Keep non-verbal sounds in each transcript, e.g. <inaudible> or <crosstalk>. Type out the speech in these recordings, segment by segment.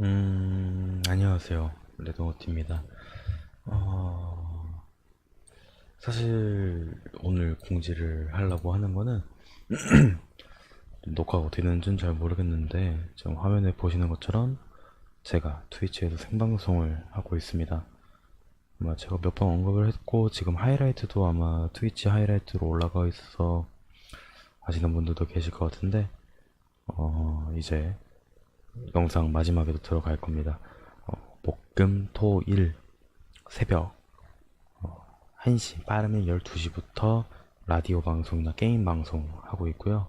음, 안녕하세요. 레드노트입니다. 어, 사실 오늘 공지를 하려고 하는 거는 <clears throat> 녹화가 어떻게 되는지는 잘 모르겠는데 지금 화면에 보시는 것처럼 제가 트위치에서 생방송을 하고 있습니다. 아마 제가 몇 번 언급을 했고 지금 하이라이트도 아마 트위치 하이라이트로 올라가 있어서 아시는 분들도 계실 것 같은데 어, 이제 영상 마지막에도 들어갈 겁니다. 어, 목금, 토, 일 새벽 어, 1시 빠르면 12시부터 라디오 방송이나 게임 방송 하고 있고요.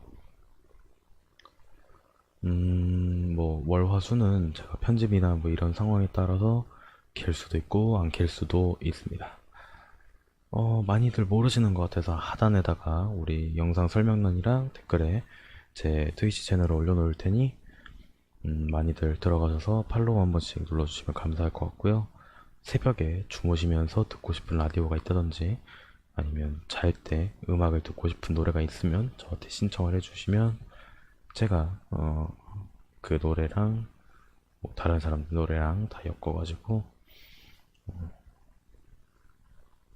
음, 뭐 월화수는 제가 편집이나 뭐 이런 상황에 따라서 길 수도 있고 안 길 수도 있습니다. 어, 많이들 모르시는 것 같아서 하단에다가 우리 영상 설명란이랑 댓글에 제 트위치 채널을 올려놓을 테니 음, 많이들 들어가셔서 팔로우 한 번씩 눌러주시면 감사할 것 같고요. 새벽에 주무시면서 듣고 싶은 라디오가 있다든지 아니면 잘 때 음악을 듣고 싶은 노래가 있으면 저한테 신청을 해주시면 제가 어, 그 노래랑 뭐 다른 사람들 노래랑 다 엮어가지고 어,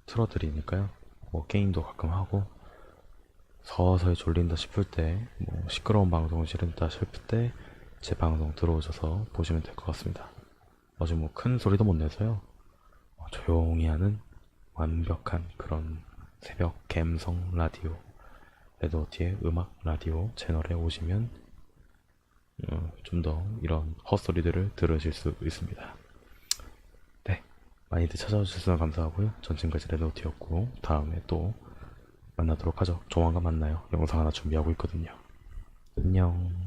틀어드리니까요. 뭐 게임도 가끔 하고 서서히 졸린다 싶을 때, 뭐 시끄러운 방송 싫다 싶을 때 제 방송 들어오셔서 보시면 될 것 같습니다. 아주 뭐 큰 소리도 못 내서요. 어, 조용히 하는 완벽한 그런 새벽 갬성 라디오 레드오티의 음악 라디오 채널에 오시면 어, 좀더 이런 헛소리들을 들으실 수 있습니다. 네, 많이들 찾아와 주셔서 감사하고요. 전 지금까지 레드오티였고 다음에 또 만나도록 하죠. 조만간 만나요. 영상 하나 준비하고 있거든요. 안녕.